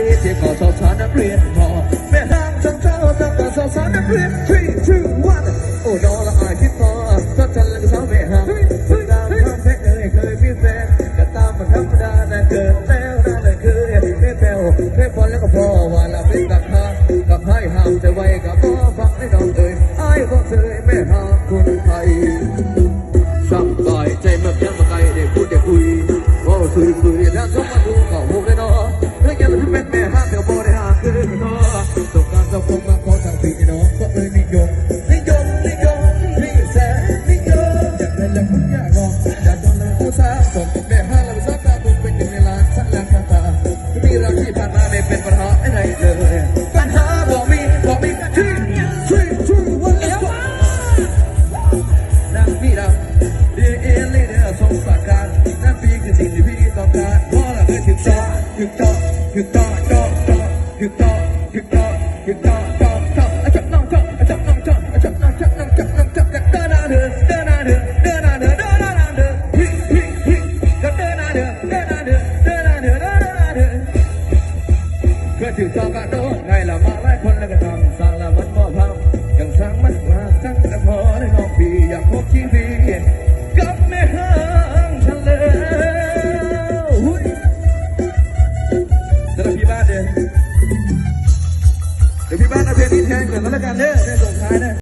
ี้เจ็บก็สอบสอนนักเรียนพอแม่ทางต้องเจ้าต้งก็สอบสอนนักเรียน three two one โอ้ดอละอายที่พอก็จะเล่นสาวแม่หางเพิ่งามทำแพ้เอ่ยเคยมีแฟนก็ตามมาธรรมดานะเกิดแล้วนะเลยคือแม่แป้วแม่บอลแล้วก็พอวันละเป็นตักทากับให้ห้ามแต่ไว้กับพ่อฟังได้น้องเอ่ยอายก็เคยแม่หางคนไทยสบายใจเมื่อเพียงเมื่อไกลได้พูดได้คุยโอ้คุยคุยแล้วทุกมาดูก็หูได้ vira Đi yên lý để ở sông sạc càng Nát bí cứ tình thì bí có càng là cái thiệt to, thiệt to, thiệt to, to, to Thiệt to, thiệt to, thiệt to, to, to Ở chậm nông chậm, ở chậm nông chậm, ở chậm nông chậm, nông chậm, nông chậm Gặp tơ nà đường, tơ nà đường, tơ nà đường, tơ nà đường Hi, hi, hi, gặp tơ nà đường, tơ nà đường, tơ nà đường, cả đô, ngày là mã lai quân là cái thằng Sang là mất mò phao, càng sáng mắt là căng đã phó lên ngồi บีอยากพบชีวิตกับแม่ห้างทะเลสำหรับพี่บ้านเดี๋ยวพี่บ้านเอาเพลงนี้แทนก่อนแล้วกันเด้อเพลงส่งท้ายนะ